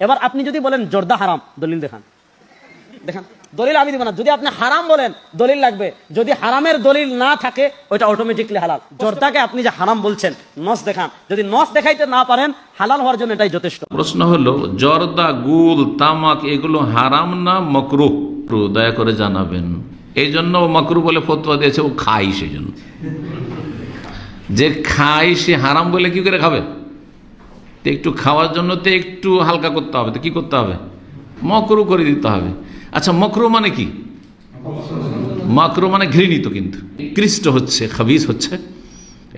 এবার আপনি যদি বলেন জর্দা হারাম দলিল দেখান। দেখান। দলিল আমি দিব না। যদি আপনি হারাম বলেন দলিল লাগবে। যদি হারামের দলিল না থাকে ওইটা অটোমেটিকলি হালাল। জর্দাকে আপনি যে হারাম বলছেন নস দেখান। যদি নস দেখাইতে না পারেন হালাল হওয়ার জন্য এটাই যথেষ্ট। প্রশ্ন হলো জর্দা গুল তামাক এগুলো হারাম না মকরু? দয়া করে জানাবেন। এই জন্য মকরু বলে ফতোয়া দিয়েছে ও খাই সেই জন্য যে খাই সে হারাম বলে কি করে খাবে? তো একটু খাওয়ার জন্য তো একটু হালকা করতে হবে, তো কি করতে হবে? মকরু করে দিতে হবে। আচ্ছা মকরু মানে কি? মাকরু মানে ঘৃণিত কিন্তু। কৃষ্ট হচ্ছে, খাবিজ হচ্ছে।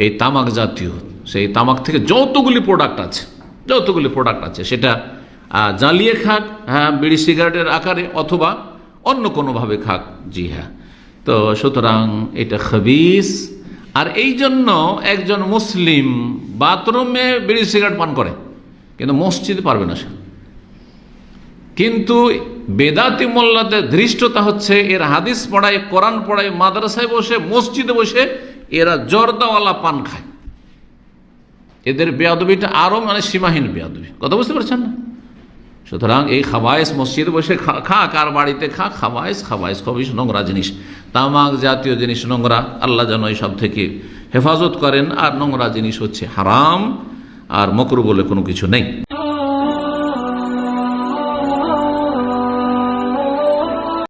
এই তামাক জাতীয়, সেই তামাক থেকে যতগুলি প্রোডাক্ট আছে, যতগুলি প্রোডাক্ট আছে, সেটা জ্বালিয়ে খাক হ্যাঁ বিড়ি সিগারেটের আকারে অথবা অন্য কোনোভাবে খাক, জি হ্যাঁ। তো সুতরাং এটা খাবিজ। আর এই জন্য একজন মুসলিম বাথরুমে বিড়ি সিগারেট পান করে, কিন্তু মসজিদে পারবে না সে। কিন্তু বেদাতি মোল্লাদের ধৃষ্টতা হচ্ছে, এর হাদিস পড়ায়, কোরআন পড়ায়, মাদ্রাসায় বসে, মসজিদে বসে এরা জর্দাওয়ালা পান খায়। এদের বেয়াদবিটা আরও মানে সীমাহীন বেয়াদবি। কথা বুঝতে পারছেন না? সুতরাং এই খাবায়েস মসজিদ বসে খা- খাক আর বাড়িতে খা? খাবায়েস খাবায়েস খুবই নোংরা জিনিস। তামাক জাতীয় জিনিস নোংরা, আল্লাহ যেন সব থেকে হেফাজত করেন। আর নোংরা জিনিস হচ্ছে হারাম, আর মকরু বলে কোনো কিছু নেই।